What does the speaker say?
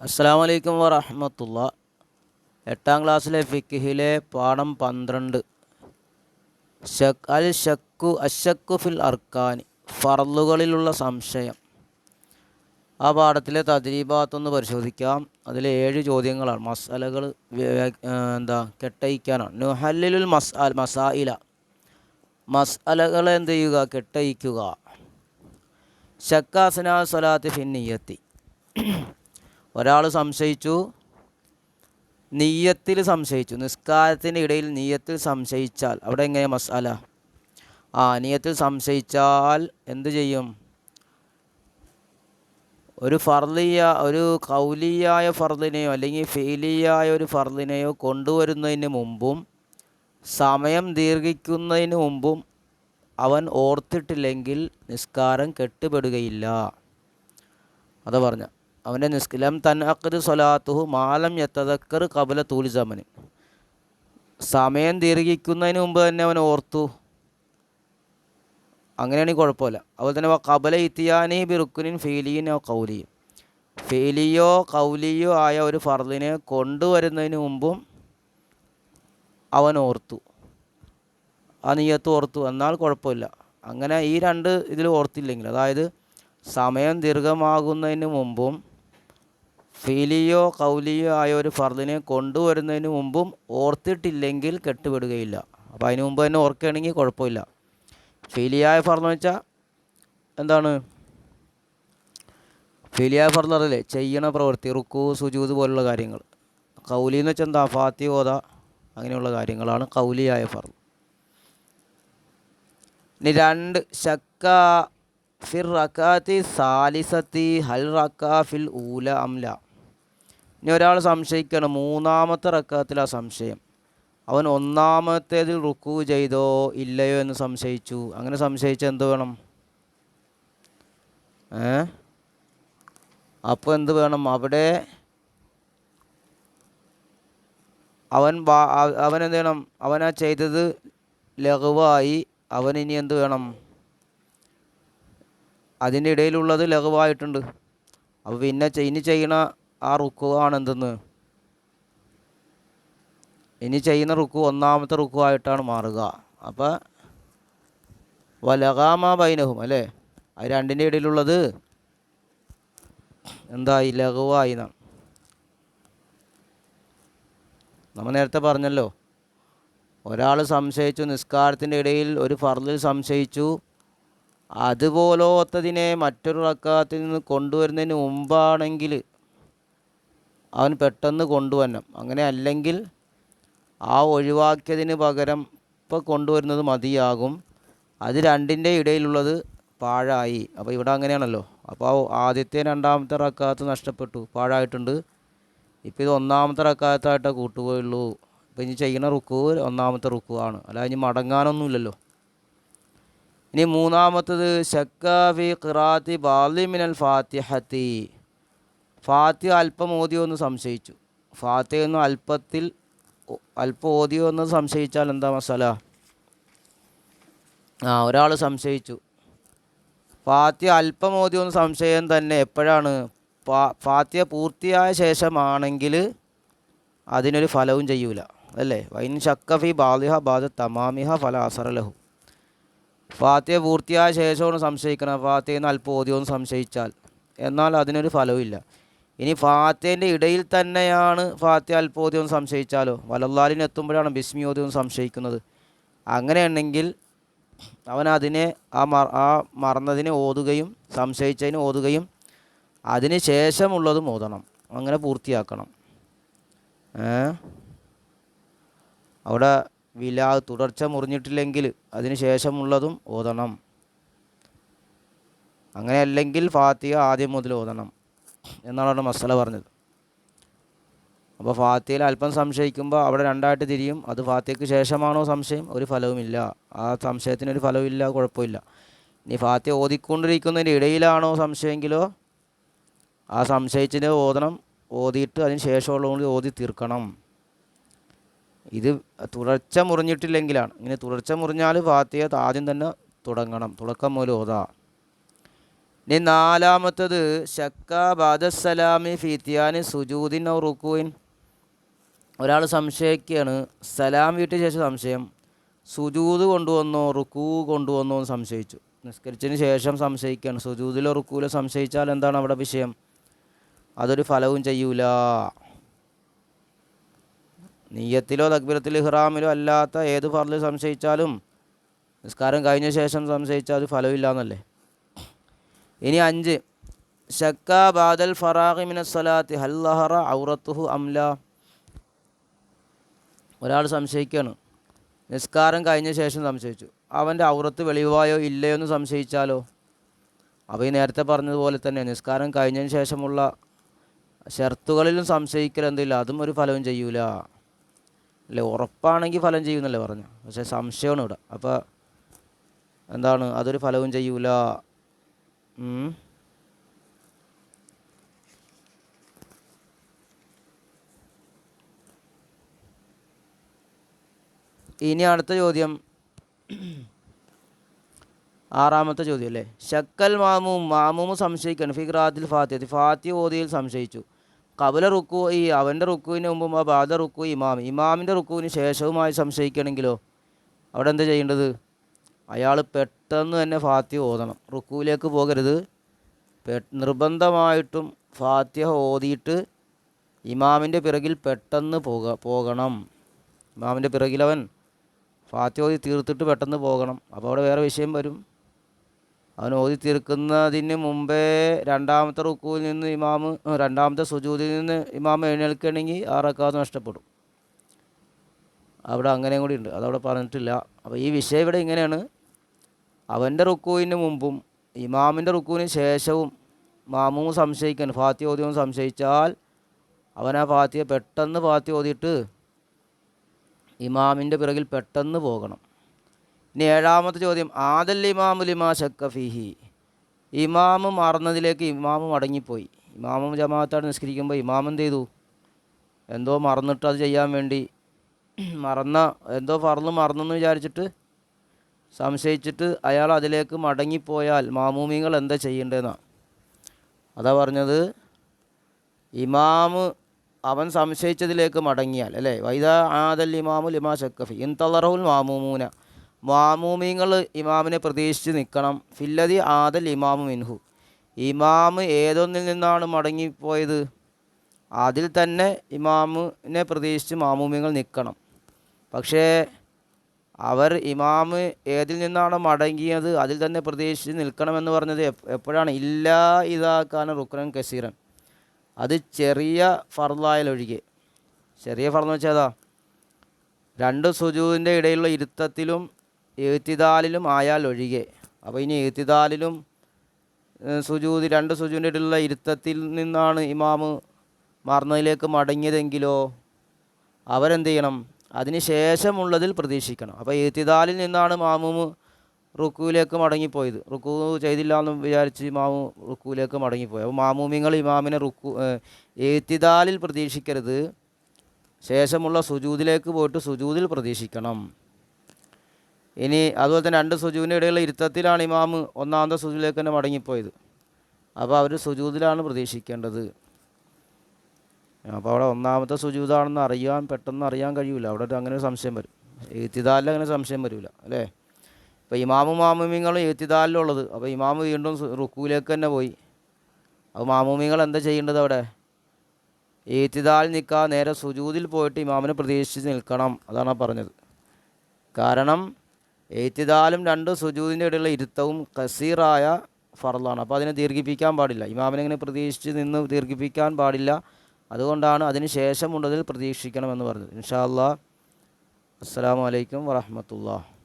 അസ്സാം വലൈക്കും വറഹമത്തുള്ള എട്ടാം ക്ലാസ്സിലെ ഫിക്കിഹിലെ പാഠം പന്ത്രണ്ട്. ഷക് അൽ ഷക്കു അഷക്കു ഫിൽ അർക്കാനി ഫറലുകളിലുള്ള സംശയം. ആ പാഠത്തിലെ തദ്രീബാത്തൊന്ന് പരിശോധിക്കാം. അതിലെ ഏഴ് ചോദ്യങ്ങളാണ്. മസാലകൾ എന്താ കെട്ടയിക്കാനാണ് നുഹല്ലിലുൽ മസ് മസായില. മസാലകളെ എന്ത് ചെയ്യുക? കെട്ടയിക്കുക ഷക്കാസന സ്വലാത്ത് ഫിന്നിയത്തി ഒരാൾ സംശയിച്ചു നീയത്തിൽ സംശയിച്ചു. നിസ്കാരത്തിന്റെ ഇടയിൽ നീയത്തിൽ സംശയിച്ചാൽ അവിടെ എങ്ങനെ മസാല? ആ നീയത്തിൽ സംശയിച്ചാൽ എന്ത് ചെയ്യും? ഒരു ഫർലിയ ഒരു കൗലിയായ ഫർദിനെയോ അല്ലെങ്കിൽ ഫെയിലിയായ ഒരു ഫർദിനെയോ കൊണ്ടുവരുന്നതിന് മുമ്പും സമയം ദീർഘിക്കുന്നതിന് മുമ്പും അവൻ ഓർത്തിട്ടില്ലെങ്കിൽ നിസ്കാരം കെട്ടുപെടുകയില്ല. അതാ പറഞ്ഞ. അവന്റെ നിസ്കലം തൻ അക്കര് സ്വലാത്തുഹു മാലം യത്തതക്കർ കബല തൂലിസമന് സമയം ദീർഘിക്കുന്നതിന് മുമ്പ് തന്നെ അവൻ ഓർത്തു. അങ്ങനെയാണെങ്കിൽ കുഴപ്പമില്ല. അതുപോലെ തന്നെ കബല ഇത്തിയാനി ബിറുക്കുനിൻ ഫീലിയോ കൗലിയും ഫീലിയോ കൗലിയോ ആയ ഒരു ഫർദിനെ കൊണ്ടുവരുന്നതിന് മുമ്പും അവൻ ഓർത്തു. ആ നീയത്ത് ഓർത്തു. എന്നാൽ കുഴപ്പമില്ല. അങ്ങനെ ഈ രണ്ട് ഇതിൽ ഓർത്തില്ലെങ്കിൽ അതായത് സമയം ദീർഘമാകുന്നതിന് മുമ്പും ഫീലിയോ കൗലിയോ ആയ ഒരു ഫർദിനെ കൊണ്ടുവരുന്നതിന് മുമ്പും ഓർത്തിട്ടില്ലെങ്കിൽ കെട്ടുവിടുകയില്ല. അപ്പോൾ അതിന് മുമ്പ് തന്നെ ഓർക്കുകയാണെങ്കിൽ കുഴപ്പമില്ല. ഫീലിയായ ഫർന്ന് വെച്ചാൽ എന്താണ്? ഫീലിയായ ഫർന്ന് അറിയില്ലേ ചെയ്യണ പ്രവൃത്തി റുക്കു സുജൂത് പോലുള്ള കാര്യങ്ങൾ. കൗലി എന്ന് വെച്ചാൽ എന്താ? ഫാത്തി ഓത അങ്ങനെയുള്ള കാര്യങ്ങളാണ് കൗലിയായ ഫർന്ന് ഇനി രണ്ട് ഷക്ക ഫിർ റക്കാത്തി സാലിസത്തി ഹൽ റക്ക ഫിൽ ഊല അംല ഇനി ഒരാൾ സംശയിക്കണം മൂന്നാമത്തെ റക്കാത്തിലാണ് സംശയം. അവൻ ഒന്നാമത്തേതിൽ റുക്കു ചെയ്തോ ഇല്ലയോ എന്ന് സംശയിച്ചു. അങ്ങനെ സംശയിച്ച എന്ത് വേണം? ഏ? അപ്പോൾ എന്ത് വേണം? അവിടെ അവൻ അവൻ എന്ത് വേണം? അവനാ ചെയ്തത് ലഘുവായി. അവൻ ഇനി എന്ത് വേണം? അതിന്റെ ഇടയിലുള്ളത് ലഘുവായിട്ടുണ്ട്. അപ്പോൾ പിന്നെ ഇനി ചെയ്യണ ആ റുക്കുവാണ് എന്തെന്ന് ഇനി ചെയ്യുന്ന റുക്കു ഒന്നാമത്തെ റുക്കു ആയിട്ടാണ് മാറുക. അപ്പോൾ വലകാമ ബൈനഹും അല്ലേ? ആ രണ്ടിന്റെ ഇടയിലുള്ളത് എന്തായി? ലഘുവായി നമ്മൾ നേരത്തെ പറഞ്ഞല്ലോ. ഒരാൾ സംശയിച്ചു നിസ്കാരത്തിന്റെ ഇടയിൽ ഒരു ഫർദിൽ സംശയിച്ചു. അതുപോലത്തതിനെ മറ്റൊരു റക്കാത്തിൽ നിന്ന് കൊണ്ടുവരുന്നതിന് മുമ്പാണെങ്കിൽ അവൻ പെട്ടെന്ന് കൊണ്ടുവരണം. അങ്ങനെ അല്ലെങ്കിൽ ആ ഒഴിവാക്കിയതിന് പകരം ഇപ്പോൾ കൊണ്ടുവരുന്നത് മതിയാകും. അത് രണ്ടിന്റെ ഇടയിലുള്ളത് പാഴായി. അപ്പോൾ ഇവിടെ അങ്ങനെയാണല്ലോ. അപ്പോൾ ആദ്യത്തെ രണ്ടാമത്തെ റക്കാത്ത് നഷ്ടപ്പെട്ടു. പാഴായിട്ടുണ്ട്. ഇപ്പോൾ ഇത് ഒന്നാമത്തെ റക്കാത്തായിട്ടേ കൂട്ടുകയുള്ളൂ. ഇപ്പോൾ ഇനി ചെയ്യുന്ന റുക്കു ഒന്നാമത്തെ റുക്കു ആണ്. അല്ല ഇനി മടങ്ങാനൊന്നുമില്ലല്ലോ. ഇനി മൂന്നാമത്തത് ഷക്കാഫി ഖിറാത്തി ബാലിമിനൽ ഫാത്തിഹത്തി. ഫാത്തിഹ അല്പം ഓതിയോ എന്ന് സംശയിച്ചു. ഫാത്തി എന്ന് അല്പത്തിൽ അല്പം ഓതിയോ എന്ന് സംശയിച്ചാൽ എന്താ മസാല? ആ ഒരാൾ സംശയിച്ചു. ഫാത്തിഹ അല്പം ഓതിയോ എന്ന് സംശയം തന്നെ എപ്പോഴാണ്? ഫാത്തിഹ പൂർത്തിയായ ശേഷമാണെങ്കിൽ അതിനൊരു ഫലവും ചെയ്യൂല അല്ലേ? വൈൻ ഷക്കഫി ബാലിഹ ബാദ തമാമിഹ ഫല അസറലഹു ഫാത്തിഹ പൂർത്തിയായ ശേഷമാണ് സംശയിക്കണം ഫാത്തിഹ എന്ന് അല്പം ഓതിയോ എന്ന് സംശയിച്ചാൽ. എന്നാൽ അതിനൊരു ഫലവുമില്ല. ഇനി ഫാത്തേന്റെ ഇടയിൽ തന്നെയാണ് ഫാത്തി അൽപോദ്യം സംശയിച്ചാലോ? വലല്ലാലിന് എത്തുമ്പോഴാണ് ബിസ്മി സംശയിക്കുന്നത്. അങ്ങനെയുണ്ടെങ്കിൽ അവൻ അതിനെ ആ മറ ആ മറന്നതിനെ ഓതുകയും സംശയിച്ചതിന് ഓതുകയും അതിന് ശേഷമുള്ളതും ഓതണം അങ്ങനെ പൂർത്തിയാക്കണം. അവിടെ വില തുടർച്ച മുറിഞ്ഞിട്ടില്ലെങ്കിൽ അതിന് ശേഷമുള്ളതും ഓതണം. അങ്ങനെ അല്ലെങ്കിൽ ഫാത്തിഹ ആദ്യം മുതൽ ഓതണം. എന്നാണ് അവിടെ മസല പറഞ്ഞത്. അപ്പോൾ ഫാത്തിയിൽ അല്പം സംശയിക്കുമ്പോൾ അവിടെ രണ്ടായിട്ട് തിരിയും. അത് ഫാത്തിയക്ക് ശേഷമാണോ സംശയം? ഒരു ഫലവുമില്ല. ആ സംശയത്തിന് ഒരു ഫലവുമില്ല കുഴപ്പമില്ല. ഇനി ഫാത്തിയ ഓതിക്കൊണ്ടിരിക്കുന്നതിന്റെ ഇടയിലാണോ സംശയമെങ്കിലോ ആ സംശയിച്ചതിന്റെ ഓതണം ഓതിയിട്ട് അതിന് ശേഷമുള്ളത് ഓതി തീർക്കണം. ഇത് തുടർച്ച മുറിഞ്ഞിട്ടില്ലെങ്കിലാണ്. ഇങ്ങനെ തുടർച്ച മുറിഞ്ഞാൽ ഫാത്തിയ ആദ്യം തന്നെ തുടങ്ങണം. തുടക്കം മുതൽ ഓതാ. ഇനി നാലാമത്തത് ഷക്ക ബാദസലാമി ഫിത്തിയാനി സുജൂദിൻ ഔ റുക്കുവിൻ ഒരാൾ സംശയിക്കുകയാണ് സലാം വീട്ടിയ ശേഷം സംശയം. സുജൂത് കൊണ്ടുവന്നോ റുക്കു കൊണ്ടുവന്നോ എന്ന് സംശയിച്ചു. നിസ്കരിച്ചതിന് ശേഷം സംശയിക്കുകയാണ് സുജൂതിലോ റുക്കൂലോ സംശയിച്ചാൽ എന്താണ് അവിടെ വിഷയം? അതൊരു ഫലവും ചെയ്യൂല. നീയത്തിലോ തക്ബിരത്തിൽ ഇഹ്റാമിലോ അല്ലാത്ത ഏത് ഫറിൽ സംശയിച്ചാലും നിസ്കാരം കഴിഞ്ഞ ശേഷം സംശയിച്ചാൽ അത് ഫലമില്ല എന്നല്ലേ ഇനി അഞ്ച്. ഷക്ക ബാദൽ ഫറാഖി മിന ഹല്ലഹറ ഔറത്തുഹു അംല ഒരാൾ സംശയിക്കുകയാണ് നിസ്കാരം കഴിഞ്ഞ ശേഷം സംശയിച്ചു. അവന്റെ ഔറത്ത് വെളിവായോ ഇല്ലയോ എന്ന് സംശയിച്ചാലോ? അപ്പോൾ ഈ നേരത്തെ പറഞ്ഞതുപോലെ തന്നെ നിസ്കാരം കഴിഞ്ഞതിന് ശേഷമുള്ള ഷർത്തുകളിലും സംശയിക്കൽ എന്തില്ല. അതും ഒരു ഫലവും ചെയ്യൂല. അല്ലേ ഉറപ്പാണെങ്കിൽ ഫലം ചെയ്യുന്നല്ലേ പറഞ്ഞു പക്ഷേ സംശയമാണ് ഇവിടെ. അപ്പോൾ എന്താണ്? അതൊരു ഫലവും ചെയ്യൂല. ഇനി അടുത്ത ചോദ്യം. ആറാമത്തെ ചോദ്യം അല്ലേ? ഷക്കൽ മാമൂം മാമൂമ് സംശയിക്കണം. ഫിഖ്റാത്തിൽ ഫാത്തിഹ. ഫാത്തി ഓതിയിൽ സംശയിച്ചു. കബല റുക്കു ഈ അവന്റെ റുക്കുവിന് മുമ്പും ആ ബാധ റുക്കു ഇമാം. ഇമാമിന്റെ റുക്കുവിന് ശേഷവുമായി സംശയിക്കണമെങ്കിലോ അവിടെ എന്താ ചെയ്യേണ്ടത്? അയാൾ പെട്ടെന്ന് തന്നെ ഫാത്തിഹ ഓതണം. റുക്കുവിലേക്ക് പോകരുത്. നിർബന്ധമായിട്ടും ഫാത്തിഹ ഓതിയിട്ട് ഇമാമിന്റെ പിറകിൽ പെട്ടെന്ന് പോക പോകണം. ഇമാമിന്റെ പിറകിലവൻ ഫാത്തിഹ ഓതി തീർത്തിട്ട് പെട്ടെന്ന് പോകണം. അപ്പോൾ അവിടെ വേറെ വിഷയം വരും. അവൻ ഓതി തീർക്കുന്നതിന് മുമ്പേ രണ്ടാമത്തെ റുക്കുവിൽ നിന്ന് ഇമാമ് രണ്ടാമത്തെ സുജൂതിൽ നിന്ന് ഇമാം എഴുന്നേൽക്കണമെങ്കിൽ ആ നഷ്ടപ്പെടും. അവിടെ അങ്ങനെയും കൂടി ഉണ്ട്. അതവിടെ പറഞ്ഞിട്ടില്ല. അപ്പോൾ ഈ വിഷയം ഇവിടെ ഇങ്ങനെയാണ്. അവന്റെ റുക്കുവിന് മുമ്പും ഇമാമിന്റെ റുക്കുവിന് ശേഷവും മാമൂം സംശയിക്കാൻ ഫാത്തി ഓതിയും സംശയിച്ചാൽ അവൻ ആ ഫാത്തിയെ പെട്ടെന്ന് ഫാത്തി ഓതിയിട്ട് ഇമാമിന്റെ പിറകിൽ പെട്ടെന്ന് പോകണം. ഇനി ഏഴാമത്തെ ചോദ്യം. ആദൽ ഇമാമു ലിമാ ഷക്കഫിഹി ഇമാമ് മറന്നതിലേക്ക് ഇമാമ് മടങ്ങിപ്പോയി. ഇമാമും ജമാഅത്താണ് നിസ്കരിക്കുമ്പോൾ ഇമാം എന്ത് ചെയ്തു? എന്തോ മറന്നിട്ട് അത് ചെയ്യാൻ വേണ്ടി മറന്ന എന്തോ ഫർൾ മറന്നെന്ന് വിചാരിച്ചിട്ട് സംശയിച്ചിട്ട് അയാൾ അതിലേക്ക് മടങ്ങിപ്പോയാൽ മാമൂമിങ്ങൾ എന്താ ചെയ്യേണ്ടതെന്നാണ് അതാ പറഞ്ഞത് ഇമാമ് അവൻ സംശയിച്ചതിലേക്ക് മടങ്ങിയാൽ അല്ലേ? വൈദ ആദൽ ഇമാമു ലിമാ ഷക്കഫി ഇൻ തളറവുൽ മാമൂമൂന. മാമൂമിങ്ങൾ ഇമാമിനെ പ്രതീക്ഷിച്ച് നിൽക്കണം. ഫില്ലതി ആദൽ ഇമാമു മിൻഹു. ഇമാമ് ഏതൊന്നിൽ നിന്നാണ് മടങ്ങിപ്പോയത്? അതിൽ തന്നെ ഇമാമിനെ പ്രതീക്ഷിച്ച് മാമൂമിങ്ങൾ നിൽക്കണം. പക്ഷേ അവർ ഇമാമ് ഏതിൽ നിന്നാണോ മടങ്ങിയത് അതിൽ തന്നെ പ്രതീക്ഷിച്ച് നിൽക്കണമെന്ന് പറഞ്ഞത് എപ്പ് എപ്പോഴാണ്? ഇല്ലാ ഇതാക്കാൻ റുക്നൻ കസീറൻ. അത് ചെറിയ ഫർലായാലൊഴികെ ചെറിയ ഫർന്ന് വെച്ചാൽ അതാ രണ്ട് സുജൂതിന്റെ ഇടയിലുള്ള ഇരുത്തത്തിലും എഴുത്തിതാലിലും ആയാൽ ഒഴികെ. അപ്പോൾ ഇനി എഴുത്തിതാലിലും സുജൂതി രണ്ട് സുജൂതിന്റെ ഇടയിലുള്ള ഇരുത്തത്തിൽ നിന്നാണ് ഇമാമ് മറന്നതിലേക്ക് മടങ്ങിയതെങ്കിലോ അവരെന്ത് ചെയ്യണം? അതിന് ശേഷമുള്ളതിൽ പ്രതീക്ഷിക്കണം. അപ്പോൾ എത്തിദാലിൽ നിന്നാണ് മാമൂമ് റുക്കുവിലേക്ക് മടങ്ങിപ്പോയത്. റുക്കു ചെയ്തില്ല എന്ന് വിചാരിച്ച് മാമു റുക്കുവിലേക്ക് മടങ്ങിപ്പോയി. അപ്പോൾ മാമൂമിങ്ങൾ ഇമാമിനെ റുക്കു എത്തിദാലിൽ പ്രതീക്ഷിക്കരുത്. ശേഷമുള്ള സുജൂതിലേക്ക് പോയിട്ട് സുജൂതിൽ പ്രതീക്ഷിക്കണം. ഇനി അതുപോലെ തന്നെ രണ്ട് സുജൂവിന്റെ ഇടയിലുള്ള ഇരുത്തത്തിലാണ് ഇമാമ് ഒന്നാമത്തെ സുജൂദിലേക്ക് തന്നെ മടങ്ങിപ്പോയത്. അപ്പോൾ അവർ സുജൂതിലാണ് പ്രതീക്ഷിക്കേണ്ടത്. അപ്പോൾ അവിടെ ഒന്നാമത്തെ സുജൂതാണെന്ന് അറിയാൻ പെട്ടെന്ന് അറിയാൻ കഴിയില്ല അവിടെ അങ്ങനെ ഒരു സംശയം വരും. എഴുത്തിദാലിൽ അങ്ങനെ സംശയം വരില്ല അല്ലേ? ഇപ്പോൾ ഇമാമും മാമുമിങ്ങളും എഴുത്തിദാലിലുള്ളത് അപ്പോൾ ഇമാമ് വീണ്ടും റുക്കുവിലേക്ക് തന്നെ പോയി. അപ്പോൾ മാമുമിങ്ങൾ എന്താ ചെയ്യേണ്ടത് അവിടെ? എഴുത്തിദാൽ നിൽക്കാൻ നേരെ സുജൂതിൽ പോയിട്ട് ഇമാമിനെ പ്രതീക്ഷിച്ച് നിൽക്കണം അതാണ് പറഞ്ഞത്. കാരണം എഴുത്തിദാലും രണ്ട് സുജൂതിന്റെ ഇടയിലുള്ള ഇരുത്തവും കസീറായ ഫറലാണ് അപ്പോൾ അതിനെ ദീർഘിപ്പിക്കാൻ പാടില്ല. ഇമാമിനെ ഇങ്ങനെ പ്രതീക്ഷിച്ച് നിന്ന് ദീർഘിപ്പിക്കാൻ പാടില്ല. അതുകൊണ്ടാണ് അതിന് ശേഷമുള്ളതിൽ പ്രതീക്ഷിക്കണമെന്ന് പറഞ്ഞത്. ഇൻഷാ അല്ലാ അസ്സാം വലൈക്കും വറഹമത്തുള്ള